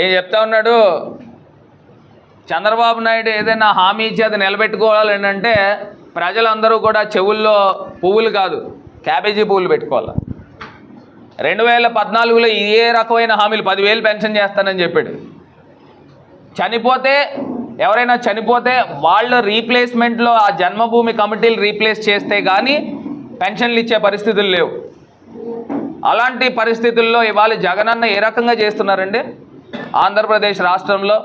ఏం చెప్తా ఉన్నాడు? చంద్రబాబు నాయుడు ఏదైనా హామీ ఇచ్చి అది నిలబెట్టుకోవాలని అంటే ప్రజలందరూ కూడా చెవుల్లో పువ్వులు కాదు క్యాబేజీ పువ్వులు పెట్టుకోవాలి. రెండు వేల పద్నాలుగులో ఏ రకమైన హామీలు పదివేలు పెన్షన్ చేస్తానని చెప్పాడు. చనిపోతే ఎవరైనా చనిపోతే వాళ్ళ రీప్లేస్మెంట్లో ఆ జన్మభూమి కమిటీలు రీప్లేస్ చేస్తే కానీ పెన్షన్లు ఇచ్చే పరిస్థితులు లేవు. అలాంటి పరిస్థితుల్లో ఇవాళ జగనన్న ఏ రకంగా చేస్తున్నారండి? ఆంధ్రప్రదేశ్ రాష్ట్రంలో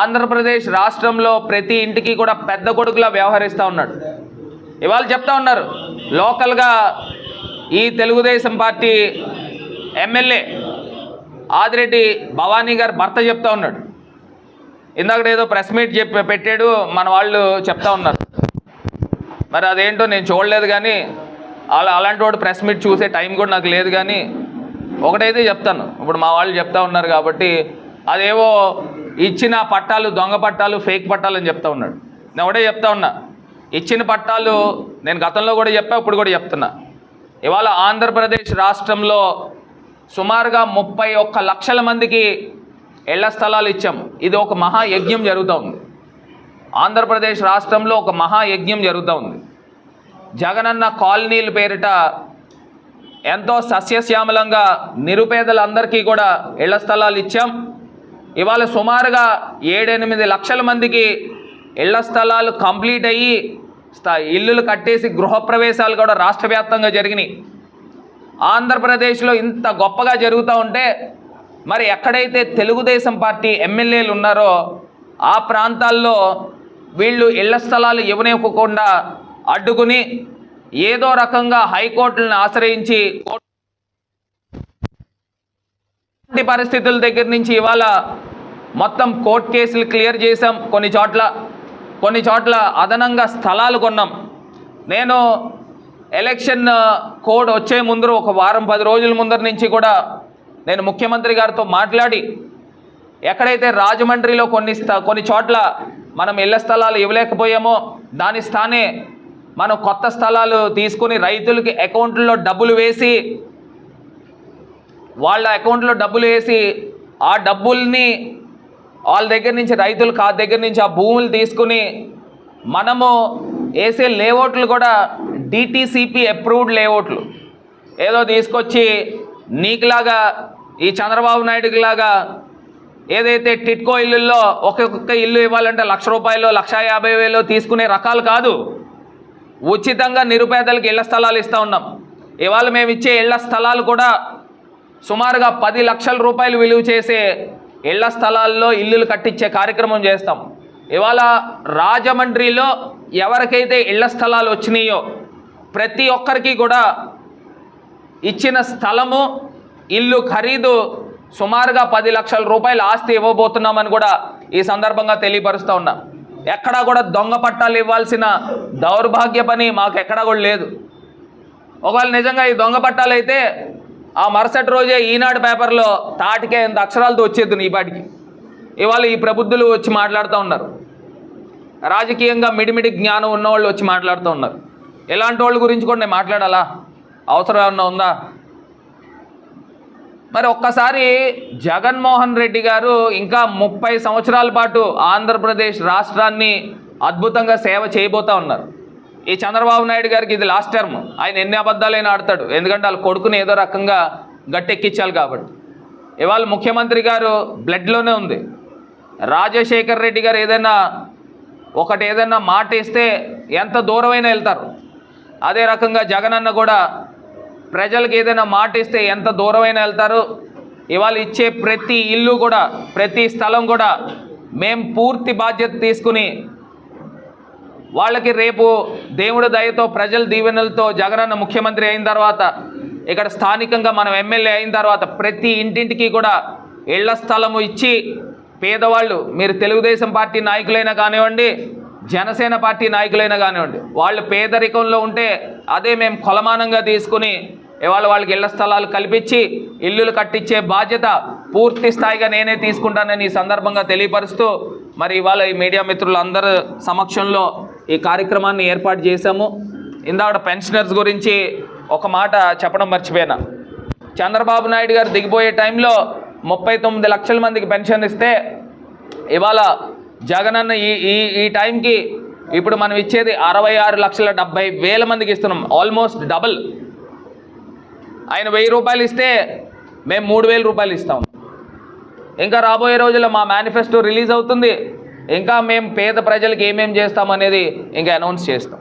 ఆంధ్రప్రదేశ్ రాష్ట్రంలో ప్రతి ఇంటికి కూడా పెద్ద కొడుకులా వ్యవహరిస్తూ ఉన్నాడు. ఇవాళ చెప్తా ఉన్నారు లోకల్గా ఈ తెలుగుదేశం పార్టీ ఎమ్మెల్యే ఆదిరెడ్డి భవానీ గారు భర్త చెప్తా ఉన్నాడు. ఇందాక ఏదో ప్రెస్ మీట్ చెప్పి పెట్టాడు మన వాళ్ళు చెప్తా ఉన్నారు. మరి అదేంటో నేను చూడలేదు కానీ అలా అలాంటి వాడు ప్రెస్ మీట్ చూసే టైం కూడా నాకు లేదు కానీ ఒకటైతే చెప్తాను. ఇప్పుడు మా వాళ్ళు చెప్తా ఉన్నారు కాబట్టి అదేవో ఇచ్చిన పట్టాలు దొంగ పట్టాలు ఫేక్ పట్టాలు అని చెప్తా ఉన్నాడు. నేను ఒకటే చెప్తా ఉన్నా. ఇచ్చిన పట్టాలు నేను గతంలో కూడా చెప్పా ఇప్పుడు కూడా చెప్తున్నా. ఇవాళ ఆంధ్రప్రదేశ్ రాష్ట్రంలో సుమారుగా ముప్పై ఒక్క లక్షల మందికి ఇళ్ళ స్థలాలు ఇచ్చాం. ఇది ఒక మహాయజ్ఞం జరుగుతూ ఉంది. ఆంధ్రప్రదేశ్ రాష్ట్రంలో ఒక మహాయజ్ఞం జరుగుతూ ఉంది. జగనన్న కాలనీల పేరిట ఎంతో సస్యశ్యామలంగా నిరుపేదలందరికీ కూడా ఇళ్ళ స్థలాలు ఇచ్చాం. ఇవాళ సుమారుగా ఏడెనిమిది లక్షల మందికి ఇళ్ళ స్థలాలు కంప్లీట్ అయ్యి ఇల్లులు కట్టేసి గృహప్రవేశాలు కూడా రాష్ట్ర వ్యాప్తంగా జరిగినాయి. ఆంధ్రప్రదేశ్లో ఇంత గొప్పగా జరుగుతూ ఉంటే మరి ఎక్కడైతే తెలుగుదేశం పార్టీ ఎమ్మెల్యేలు ఉన్నారో ఆ ప్రాంతాల్లో వీళ్ళు ఇళ్ళ స్థలాలు ఇవ్వనివ్వకుండా అడ్డుకుని ఏదో రకంగా హైకోర్టులను ఆశ్రయించి పరిస్థితుల దగ్గర నుంచి ఇవాళ మొత్తం కోర్టు కేసులు క్లియర్ చేశాం. కొన్ని చోట్ల కొన్ని చోట్ల అదనంగా స్థలాలు కొన్నాం. నేను ఎలక్షన్ కోడ్ వచ్చే ముందర ఒక వారం పది రోజుల ముందర నుంచి కూడా నేను ముఖ్యమంత్రి గారితో మాట్లాడి ఎక్కడైతే రాజమండ్రిలో కొన్ని స్థ కొన్ని చోట్ల మనం ఇళ్ళ స్థలాలు ఇవ్వలేకపోయామో దాని స్థానే మనం కొత్త స్థలాలు తీసుకుని రైతులకి అకౌంట్లో డబ్బులు వేసి వాళ్ళ అకౌంట్లో డబ్బులు వేసి ఆ డబ్బుల్ని వాళ్ళ దగ్గర నుంచి రైతులు కా దగ్గర నుంచి ఆ భూములు తీసుకుని మనము వేసే లేఅవుట్లు కూడా డిటీసీపీ అప్రూవ్డ్ లేఅవుట్లు. ఏదో తీసుకొచ్చి నీకులాగా ఈ చంద్రబాబు నాయుడుకి లాగా ఏదైతే టిట్కో ఇల్లుల్లో ఒక్కొక్క ఇల్లు ఇవ్వాలంటే లక్ష రూపాయలు లక్ష యాభై వేలు తీసుకునే రకాలు కాదు. ఉచితంగా నిరుపేదలకు ఇళ్ళ స్థలాలు ఇస్తూ ఉన్నాం. ఇవాళ మేము ఇచ్చే ఇళ్ళ స్థలాలు కూడా సుమారుగా పది లక్షల రూపాయలు విలువ చేసే ఇళ్ళ స్థలాల్లో ఇల్లులు కట్టించే కార్యక్రమం చేస్తాం. ఇవాళ రాజమండ్రిలో ఎవరికైతే ఇళ్ళ స్థలాలు వచ్చినాయో ప్రతి ఒక్కరికి కూడా ఇచ్చిన స్థలము ఇల్లు ఖరీదు సుమారుగా పది లక్షల రూపాయల ఆస్తి ఇవ్వబోతున్నామని కూడా ఈ సందర్భంగా తెలియపరుస్తూ ఉన్నా. ఎక్కడా కూడా దొంగ పట్టాలు ఇవ్వాల్సిన దౌర్భాగ్య పని మాకు ఎక్కడా కూడా లేదు. ఒకవేళ నిజంగా ఈ దొంగ పట్టాలు అయితే ఆ మరుసటి రోజే ఈనాడు పేపర్లో తాటికే ఎంత అక్షరాలతో వచ్చేది ఈపాటికి పాటికి ఇవాళ ఈ ప్రబుద్ధులు వచ్చి మాట్లాడుతూ ఉన్నారు. రాజకీయంగా మిడిమిడి జ్ఞానం ఉన్నవాళ్ళు వచ్చి మాట్లాడుతూ ఉన్నారు. ఇలాంటి వాళ్ళ గురించి కూడా నేను మాట్లాడాలా? అవసరం ఏమన్నా ఉందా? మరి ఒక్కసారి జగన్మోహన్ రెడ్డి గారు ఇంకా ముప్పై సంవత్సరాల పాటు ఆంధ్రప్రదేశ్ రాష్ట్రాన్ని అద్భుతంగా సేవ చేయబోతా ఉన్నారు. ఈ చంద్రబాబు నాయుడు గారికి ఇది లాస్ట్ టర్మ్ ఆయన ఎన్ని అబద్ధాలైనా ఆడతాడు. ఎందుకంటే వాళ్ళ కొడుకుని ఏదో రకంగా గట్టెక్కించాలి కాబట్టి. ఇవాళ ముఖ్యమంత్రి గారు బ్లడ్లోనే ఉంది. రాజశేఖర్ రెడ్డి గారు ఏదైనా ఒకటి ఏదైనా మాట ఇస్తే ఎంత దూరమైనా వెళ్తారు. అదే రకంగా జగనన్న కూడా ప్రజలకు ఏదైనా మాట ఇస్తే ఎంత దూరమైనా వెళ్తారు? ఇవాళ ఇచ్చే ప్రతి ఇల్లు కూడా ప్రతి స్థలం కూడా మేం పూర్తి బాధ్యత తీసుకుని వాళ్ళకి రేపు దేవుడి దయతో ప్రజల దీవెనలతో జగనన్న ముఖ్యమంత్రి అయిన తర్వాత ఇక్కడ స్థానికంగా మనం ఎమ్మెల్యే అయిన తర్వాత ప్రతి ఇంటింటికి కూడా ఇళ్ళ స్థలము ఇచ్చి పేదవాళ్ళు మీరు తెలుగుదేశం పార్టీ నాయకులైనా కానివ్వండి జనసేన పార్టీ నాయకులైనా కానివ్వండి వాళ్ళు పేదరికంలో ఉంటే అదే మేము కొలమానంగా తీసుకుని ఇవాళ వాళ్ళకి ఇళ్ళ స్థలాలు కల్పించి ఇల్లులు కట్టించే బాధ్యత పూర్తి స్థాయిగా నేనే తీసుకుంటానని ఈ సందర్భంగా తెలియపరుస్తూ మరి ఇవాళ ఈ మీడియా మిత్రులందరి సమక్షంలో ఈ కార్యక్రమాన్ని ఏర్పాటు చేశాము. ఇందాక పెన్షనర్స్ గురించి ఒక మాట చెప్పడం మర్చిపోయినా. చంద్రబాబు నాయుడు గారు దిగిపోయే టైంలో ముప్పై తొమ్మిది లక్షల మందికి పెన్షన్ ఇస్తే ఇవాళ జగనన్న ఈ ఈ ఈ టైంకి ఇప్పుడు మనం ఇచ్చేది అరవై ఆరు లక్షల డెబ్బై వేల మందికి ఇస్తున్నాం. Almost double. ఆయన వెయ్యి రూపాయలు ఇస్తే మేము మూడు వేల రూపాయలు ఇస్తాం. ఇంకా రాబోయే రోజుల్లో మా మేనిఫెస్టో రిలీజ్ అవుతుంది. ఇంకా మేము పేద ప్రజలకు ఏమేం చేస్తామనేది ఇంకా అనౌన్స్ చేస్తాం.